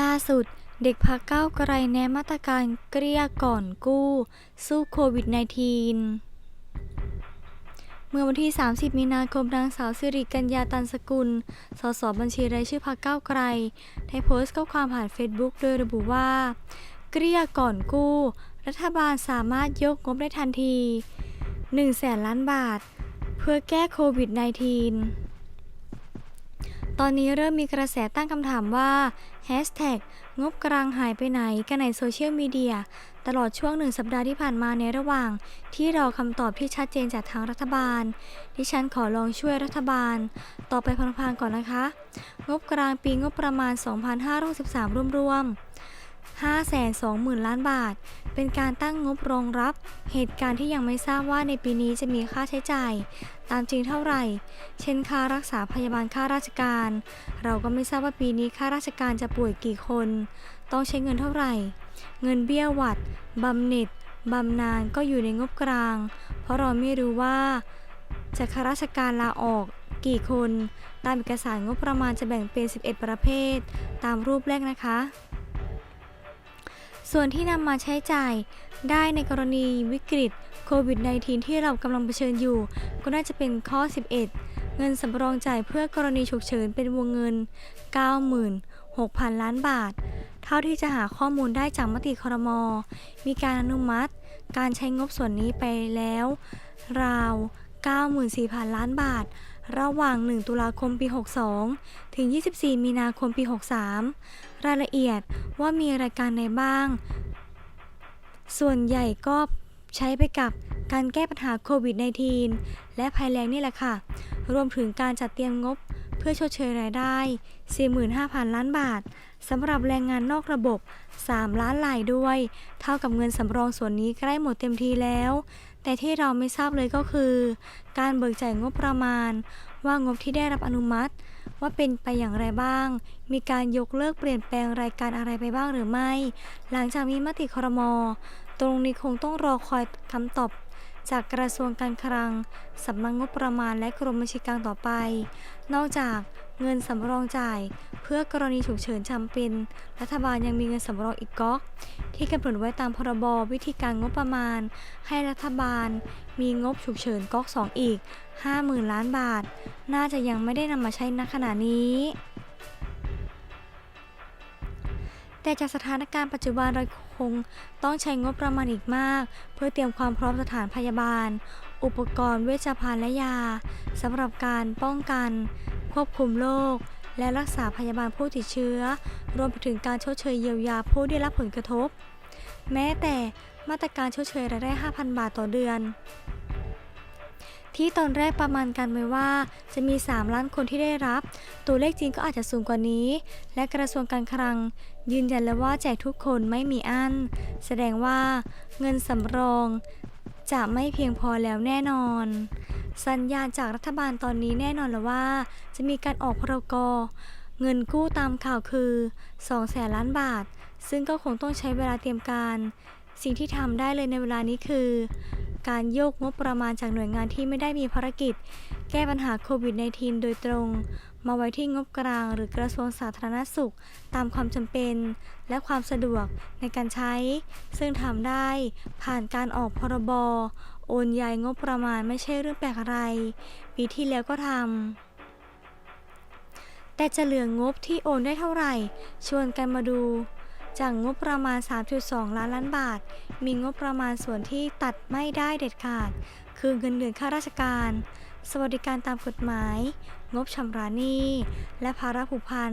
ล่าสุด เด็กพักเก้าไกลแนะมาตรการเกลี้ยก่อนกู้ สู้โควิด -19 เมื่อวันที่ 30 มีนาคมนางสาวสิริกัญญาตันสกุล สสบัญชีรายชื่อพักเก้าไกล ได้โพสต์ข้อความผ่านเฟซบุ๊กโดยระบุว่า เกลี้ยก่อนกู้ รัฐบาลสามารถยกงบได้ทันที1แสนล้านบาท เพื่อแก้โควิด -19 ตอนนี้เริ่มมีกระแสตั้งคำถามว่าแฮชแท็กงบกลางหายไปไหนกันในโซเชียลมีเดียตลอดช่วงหนึ่งสัปดาห์ที่ผ่านมาในระหว่าง ที่รอคำตอบที่ชัดเจนจากทางรัฐบาล ดิฉันขอลองช่วยรัฐบาล ต่อไปพังๆก่อนนะคะ งบกลางปีงบประมาณ 2563รวมๆ 520,000 ล้านบาท เป็นการตั้งงบรองรับ เหตุการณ์ที่ยังไม่ทราบว่าในปีนี้จะมีค่าใช้จ่าย ตามจริงเท่าไหร่ เช่นค่ารักษาพยาบาลค่าราชการ เราก็ไม่ทราบว่าปีนี้ค่าราชการจะป่วยกี่คน ต้องใช้เงินเท่าไหร่ เงินเบี้ยหวัดบำเหน็จบำนาญก็อยู่ในงบกลาง เพราะเราไม่รู้ว่า จะข้าราชการลาออกกี่คน ตามเอกสารงบประมาณจะแบ่งเป็น 11 ประเภท ตามรูปแรกนะคะ ส่วนที่นำมาใช้จ่ายได้ในกรณีวิกฤตโควิด -19 ที่เรากำลังเผชิญอยู่ ก็น่าจะเป็นข้อ 11 เงินสำรองจ่ายเพื่อกรณีฉุกเฉินเป็นวงเงิน 96,000 ล้านบาท เท่าที่จะหาข้อมูลได้จากมติครม มีการอนุมัติ การใช้งบส่วนนี้ไปแล้ว ราว 94,000 ล้านบาท ระหว่าง 1 ตุลาคมปี 62 ถึง 24 มีนาคมปี 63 รายละเอียดว่ามีรายการใดบ้าง ส่วนใหญ่ก็ใช้ไปกับการแก้ปัญหาโควิด -19 และภัยแล้งนี่แหละค่ะ รวมถึงการจัดเตรียมงบเพื่อชดเชยรายได้ 45,000 ล้านบาทสำหรับแรงงานนอกระบบ 3 ล้านรายด้วย เท่ากับเงินสำรองส่วนนี้ใกล้หมดเต็มทีแล้ว แต่ที่เราไม่ทราบเลยก็คือ การเบิกจ่ายงบประมาณ ว่างบที่ได้รับอนุมัติ ว่าเป็นไปอย่างไรบ้าง มีการยกเลิกเปลี่ยนแปลงรายการอะไรไปบ้างหรือไม่ หลังจากมีมติครม ตรงนี้คงต้องรอคอยคำตอบ จากกระทรวงการคลัง สำนักงบประมาณและกรมบัญชีกลางต่อไป นอกจากเงินสำรองจ่าย เพื่อกรณีฉุกเฉินจำเป็น รัฐบาลยังมีเงินสำรองอีกก๊อก ที่กำหนดไว้ตามพรบวิธีการงบประมาณ ให้รัฐบาล มีงบฉุกเฉินก๊อก 2 อีก 50,000 ล้านบาท น่าจะยังไม่ได้นำมาใช้ณขณะนี้ แต่จากสถานการณ์ปัจจุบันเราคงต้องใช้งบประมาณอีกมาก เพื่อเตรียมความพร้อมสถานพยาบาล อุปกรณ์เวชภัณฑ์และยาสำหรับการป้องกัน ควบคุมโรคและรักษาพยาบาลผู้ติดเชื้อ รวมไปถึงการชดเชยเยียวยาผู้ได้รับผลกระทบ แม้แต่มาตรการชดเชยรายได้ 5,000 บาทต่อเดือน ที่ตอนแรกประมาณกันไว้ว่า จะมี 3 ล้านคนที่ได้รับ ตัวเลขจริงก็อาจจะสูงกว่านี้ และกระทรวงการคลัง ยืนยันแล้วว่าแจกทุกคนไม่มีอั้น แสดงว่าเงินสำรอง จะไม่เพียงพอแล้วแน่นอน สัญญาณจากรัฐบาลตอนนี้แน่นอนแล้วว่า จะมีการออกพรกเงินกู้ตามข่าวคือ2แสนล้านบาท ซึ่งก็คงต้องใช้เวลาเตรียมการ สิ่งที่ทำได้เลยในเวลานี้คือ การโยกงบประมาณจากหน่วยงานที่ไม่ได้มีภารกิจ แก้ปัญหาโควิด -19 โดยตรง มาไว้ที่งบกลาง หรือกระทรวงสาธารณสุข ตามความจำเป็น และความสะดวกในการใช้ ซึ่งทำได้ผ่านการออกพรบ โอนย้ายงบประมาณไม่ใช่เรื่องแปลกอะไร ปีที่แล้วก็ทำแต่จะเหลืองงบที่โอนได้เท่าไหร่ ชวนกันมาดู จากงบประมาณ 3.2 ล้านล้านบาท มีงบประมาณส่วนที่ตัดไม่ได้เด็ดขาด คือเงินเดือนข้าราชการ สวัสดิการตามกฎหมาย งบชำระหนี้ และภาระผูกพัน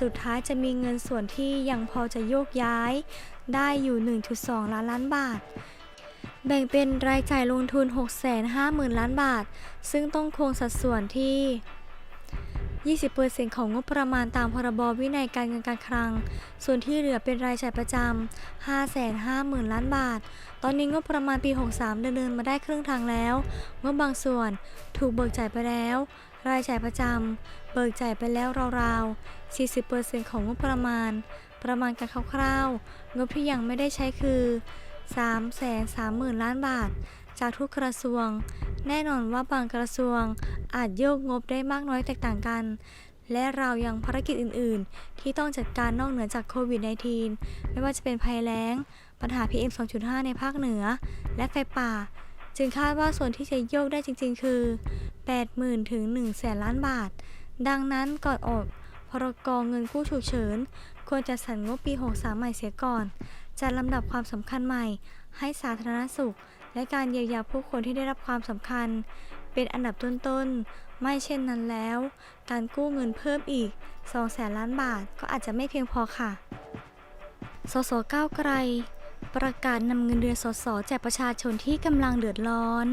สุดท้ายจะมีเงินส่วนที่ยังพอจะโยกย้าย ได้อยู่ 1.2 ล้านล้านบาทแบ่งเป็นรายจ่ายลงทุน 650,000 ล้านบาท ซึ่งต้องคงสัดส่วนที่ 20%ของงบประมาณตามพรบวินัยการเงินการคลัง ส่วนที่เหลือเป็นรายจ่ายประจำ 550,000 ล้านบาท ตอนนี้งบประมาณปี 63ดำเนินมาได้ครึ่งทางแล้ว งบบางส่วนถูกเบิกจ่ายไปแล้ว รายจ่ายประจำ เบิกจ่ายไปแล้วราวๆ 40%ของงบประมาณ ประมาณการคร่าวๆ งบที่ยังไม่ได้ใช้คือ 330,000 ล้านบาท จากทุกกระทรวง แน่นอนว่าบางกระทรวงอาจโยกงบได้มากน้อยแตกต่างกัน และเรายังภารกิจอื่น ๆ ที่ต้องจัดการนอกเหนือจากโควิด -19 ไม่ว่าจะเป็นภัยแล้ง ปัญหา PM 2.5 ในภาคเหนือ และไฟป่า จึงคาดว่าส่วนที่จะโยกได้จริง ๆ คือ 80,000 ถึง 1 แสนล้านบาท ดังนั้นก่อนออกพรกเงินกู้ฉุกเฉิน ควรจะสรรงบปี 63 ใหม่เสียก่อน จัดลำดับความสำคัญใหม่ให้สาธารณสุข และการเยียวยาผู้คนที่ได้รับความสำคัญ เป็นอันดับต้นๆ ไม่เช่นนั้นแล้ว การกู้เงินเพิ่มอีก 2 แสนล้านบาทก็อาจจะไม่เพียงพอค่ะ สสก้าวไกล ประกาศนำเงินเดือนสสแจกประชาชนที่กำลังเดือดร้อน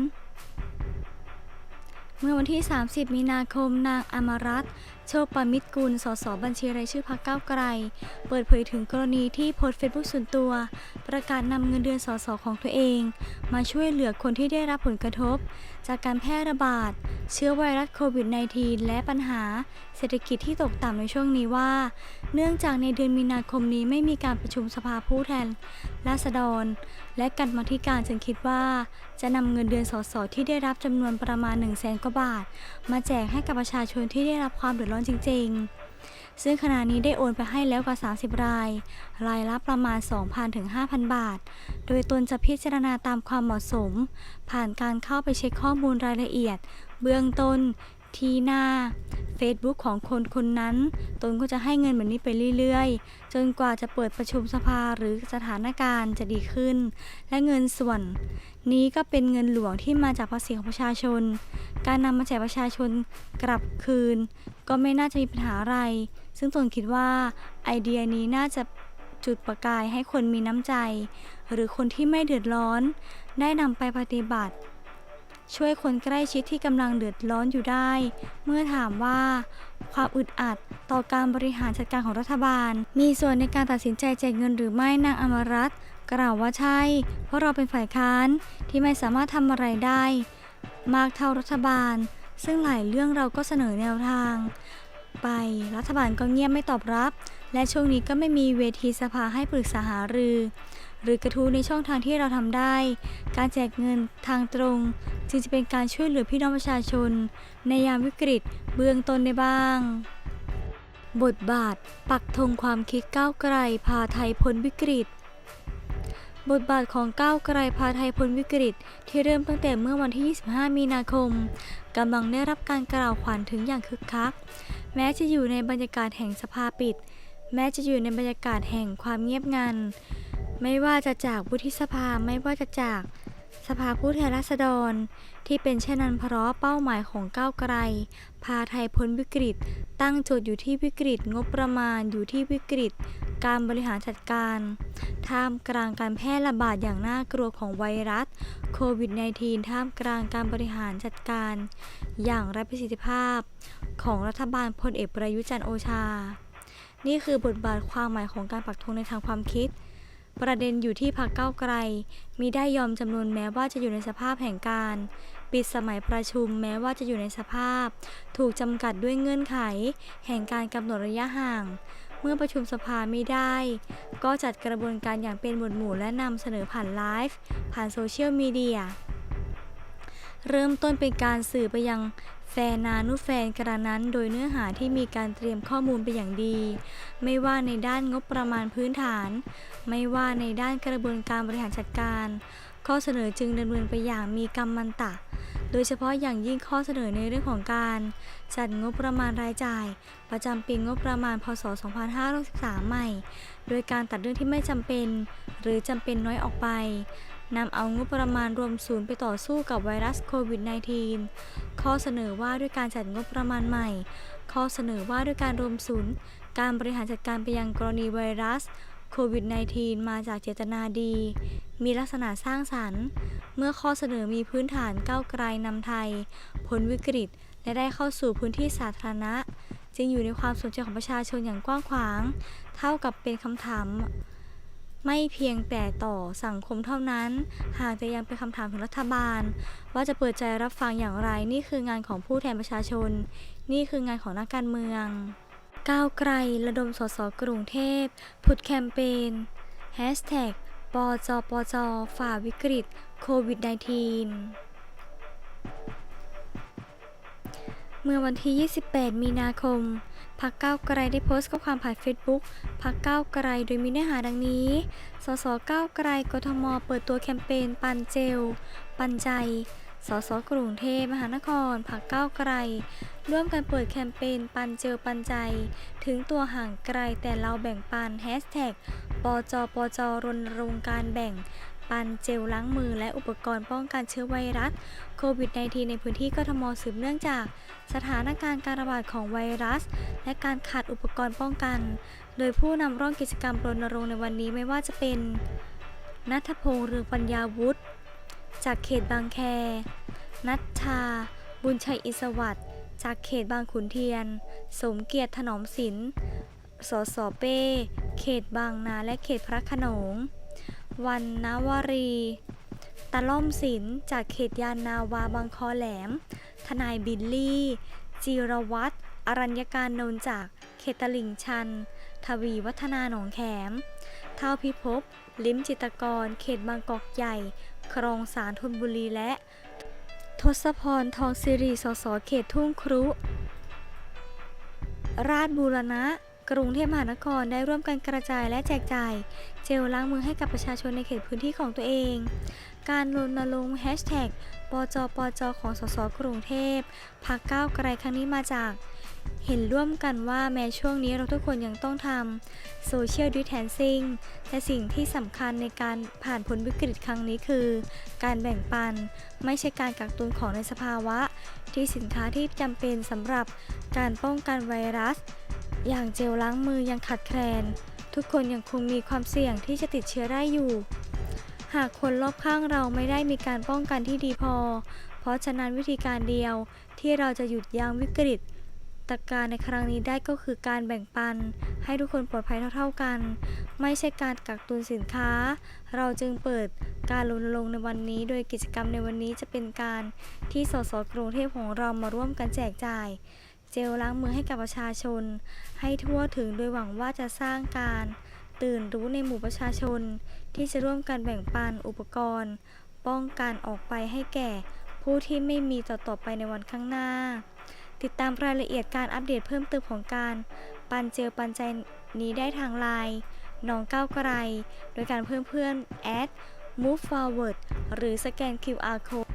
เมื่อวันที่ 30 มีนาคม นางอมรัตน์โชคปมิตรกุล สส บัญชีรายชื่อพรรคก้าวไกล เปิดเผยถึงกรณีที่โพสเฟซบุ๊กส่วนตัวประกาศนำเงินเดือนสสของตัวเอง มาช่วยเหลือคนที่ได้รับผลกระทบ จากการแพร่ระบาด เชื้อไวรัสโควิด -19 และปัญหา เศรษฐกิจที่ตกต่ำในช่วงนี้ว่า เนื่องจากในเดือนมีนาคมนี้ไม่มีการประชุมสภาผู้แทนราษฎร และกรรมาธิการจึงคิดว่า จะนำเงินเดือนสสที่ได้รับจำนวนประมาณ1 0 0 0 0แสนกว่าบาท มาแจกให้กับประชาชนที่ได้รับความเดือดร้อนจริง ๆ ซึ่งขณะนี้ได้โอนไปให้แล้วกว่า 30 ราย รายละประมาณ 2,000ถึง5,000 บาท โดยตนจะพิจารณาตามความเหมาะสม ผ่านการเข้าไปเช็คข้อมูลรายละเอียด เบื้องต้น ที่หน้า Facebook ของคนคนนั้น ตนก็จะให้เงินแบบนี้ไปเรื่อยๆ จนกว่าจะเปิดประชุมสภาหรือสถานการณ์จะดีขึ้น และเงินส่วน นี้ก็เป็นเงินหลวงที่มาจากภาษีของประชาชน การนำมาแจกประชาชนกลับคืน ก็ไม่น่าจะมีปัญหาอะไร ซึ่งตนคิดว่าไอเดียนี้น่าจะจุดประกายให้คนมีน้ำใจ หรือคนที่ไม่เดือดร้อน ได้นำไปปฏิบัติ ช่วยคนใกล้ชิดที่กำลังเดือดร้อนอยู่ได้ เมื่อถามว่า ความอึดอัดต่อการบริหารจัดการของรัฐบาล มีส่วนในการตัดสินใจแจกเงินหรือไม่นางอมรัตน์กล่าวว่าใช่ เพราะเราเป็นฝ่ายค้านที่ไม่สามารถทำอะไรได้ มากเท่ารัฐบาล ซึ่งหลายเรื่องเราก็เสนอแนวทาง ไปรัฐบาลก็เงียบไม่ตอบรับ และช่วงนี้ก็ไม่มีเวทีสภาให้ปรึกษาหารือ หรือกระทู้ในช่องทางที่เราทำได้ การแจกเงินทางตรง จึงจะเป็นการช่วยเหลือพี่น้องประชาชน ในยามวิกฤตเบื้องต้นได้บ้าง บทบาท ปักธงความคิดก้าวไกล พาไทยพ้นวิกฤตบทบาทของก้าวไกลพาไทยพ้นวิกฤต ที่เริ่มตั้งแต่เมื่อวันที่ 25 มีนาคมกำลังได้รับการกล่าวขวัญถึงอย่างคึกคัก แม้จะอยู่ในบรรยากาศแห่งสภาปิด แม้จะอยู่ในบรรยากาศแห่งความเงียบงัน ไม่ว่าจะจากวุฒิสภาไม่ว่าจะจากสภาผู้แทนราษฎร ที่เป็นเช่นนั้นเพราะเป้าหมายของก้าวไกล พาไทยพ้นวิกฤต ตั้งโจทย์อยู่ที่วิกฤต งบประมาณอยู่ที่วิกฤต การบริหารจัดการ ท่ามกลางการแพร่ระบาดอย่างน่ากลัวของไวรัสโควิด -19 ท่ามกลางการบริหารจัดการ อย่างไร้ประสิทธิภาพ ของรัฐบาลพลเอกประยุจันทร์โอชา นี่คือบทบาทความหมายของการปักธงในทางความคิด ประเด็นอยู่ที่พรรคก้าวไกล มีได้ยอมจำนวนแม้ว่าจะอยู่ในสภาพแห่งการ ปิดสมัยประชุมแม้ว่าจะอยู่ในสภาพ ถูกจำกัดด้วยเงื่อนไข แห่งการกำหนดระยะห่าง เมื่อประชุมสภาไม่ได้ ก็จัดกระบวนการอย่างเป็นหมวดหมู่และนำเสนอผ่านไลฟ์ผ่านโซเชียลมีเดียเริ่มต้นเป็นการสื่อไปยัง แฟนานุแฟนกระนั้นโดยเนื้อหาที่มีการเตรียมข้อมูลเป็นอย่างดี ไม่ว่าในด้านงบประมาณพื้นฐาน ไม่ว่าในด้านกระบวนการบริหารจัดการ ข้อเสนอจึงดำเนินไปอย่างมีกำมันตะ โดยเฉพาะอย่างยิ่งข้อเสนอในเรื่องของการ จัดงบประมาณรายจ่าย ประจำปีงบประมาณพศ 2563 ใหม่ โดยการตัดเรื่องที่ไม่จำเป็น หรือจำเป็นน้อยออกไป นำเอางบประมาณรวมศูนย์ไปต่อสู้กับไวรัสโควิด -19 ข้อเสนอว่าด้วยการจัดงบประมาณใหม่ ข้อเสนอว่าด้วยการรวมศูนย์ การบริหารจัดการไปยังกรณีไวรัสโควิด -19 มาจากเจตนาดี มีลักษณะสร้างสรรค์ เมื่อข้อเสนอมีพื้นฐานก้าวไกลนำไทย พ้นวิกฤต และได้เข้าสู่พื้นที่สาธารณะ จึงอยู่ในความสนใจของประชาชนอย่างกว้างขวาง เท่ากับเป็นคำถาม ไม่เพียงแต่ต่อสังคมเท่านั้น หากจะยังเป็นคำถามถึงรัฐบาล ว่าจะเปิดใจรับฟังอย่างไร นี่คืองานของผู้แทนประชาชน นี่คืองานของนักการเมือง ก้าวไกลระดมสสกรุงเทพผุดแคมเปญ h a s h t a ปจปจฝ่าวิกฤตโควิด -19 เมื่อวันที่ 28 มีนาคม พักเก้าไกลได้โพสต์ข้อความผ่านเฟซบุ๊กพักเก้าไกลโดยมีเนื้อหาดังนี้ สสเก้าไกลกทม เปิดตัวแคมเปญปันเจล ปันใจ สสกรุงเทพมหานคร พักเก้าไกล ร่วมกันเปิดแคมเปญปันเจลปันใจ ถึงตัวห่างไกลแต่เราแบ่งปันแฮชแท็กปจปจรณรงค์การแบ่ง ปันเจลล้างมือและอุปกรณ์ป้องกันเชื้อไวรัสโควิด -19 ในพื้นที่กทมสืบเนื่องจาก สถานการณ์การระบาดของไวรัส และการขาดอุปกรณ์ป้องกัน โดยผู้นำร่องกิจกรรมรณรงค์ในวันนี้ไม่ว่าจะเป็นนัทพงษ์เรืองปัญญาวุฒิจากเขตบางแค นัทชา บุญชัยอิสวัสดิ์จากเขตบางขุนเทียน สมเกียรติถนอมศิลป์สสเป้ เขตบางนาและเขตพระขนง วันนวรี ตะล่อมศิลป์จากเขตยานนาวาบางคอแหลม ทนายบิลลี่ จีรวัตรอรัญญการนนท์จากเขตตลิ่งชัน ทวีวัฒนาหนองแขม เท่าพิภพลิ้มจิตกร เขตบางกอกใหญ่ ครองสารธนบุรีและ ทศพรทองสิริสสเขตทุ่งครุ ราชบูรณะ กรุงเทพมหานครได้ร่วมกันกระจายและแจกจ่าย เจลล้างมือให้กับประชาชนในเขตพื้นที่ของตัวเอง การรณรงค์แฮชแท็กปจปจของสสกรุงเทพพักก้าวไกลครั้งนี้มาจาก เห็นร่วมกันว่าแม้ช่วงนี้เราทุกคนยังต้องทำโซเชียลดิ t แทนซิ่งแต่สิ่งที่สำคัญในการผ่านพ้นวิกฤตครั้งนี้คือ การแบ่งปัน ไม่ใช่การกักตุนของในสภาวะ ที่สินค้าที่จำเป็นสำหรับการป้องกันไวรัส อย่างเจลล้างมือยังขาดแคลน ทุกคนยังคงมีความเสี่ยงที่จะติดเชื้อได้อยู่ หากคนรอบข้างเราไม่ได้มีการป้องกันที่ดีพอ เพราะฉะนั้นวิธีการเดียวที่เราจะหยุดยั้งวิกฤตตการในครั้งนี้ได้ก็คือการแบ่งปัน ให้ทุกคนปลอดภัยเท่าๆกัน ไม่ใช่การกักตุนสินค้า เราจึงเปิดการรณรงค์ในวันนี้ โดยกิจกรรมในวันนี้จะเป็นการที่สสกรุงเทพของเรามาร่วมกันแจกจ่าย เจลล้างมือให้กับประชาชน ให้ทั่วถึงโดยหวังว่าจะสร้างการตื่นรู้ในหมู่ประชาชน ที่จะร่วมกันแบ่งปันอุปกรณ์ ป้องกันออกไปให้แก่ผู้ที่ไม่มีต่อๆไปในวันข้างหน้า ติดตามรายละเอียดการอัปเดตเพิ่มเติมของการปันเจลปันใจนี้ได้ทางไลน์น้องก้าวไกล โดยการเพิ่มเพื่อน add move forward หรือสแกน QR code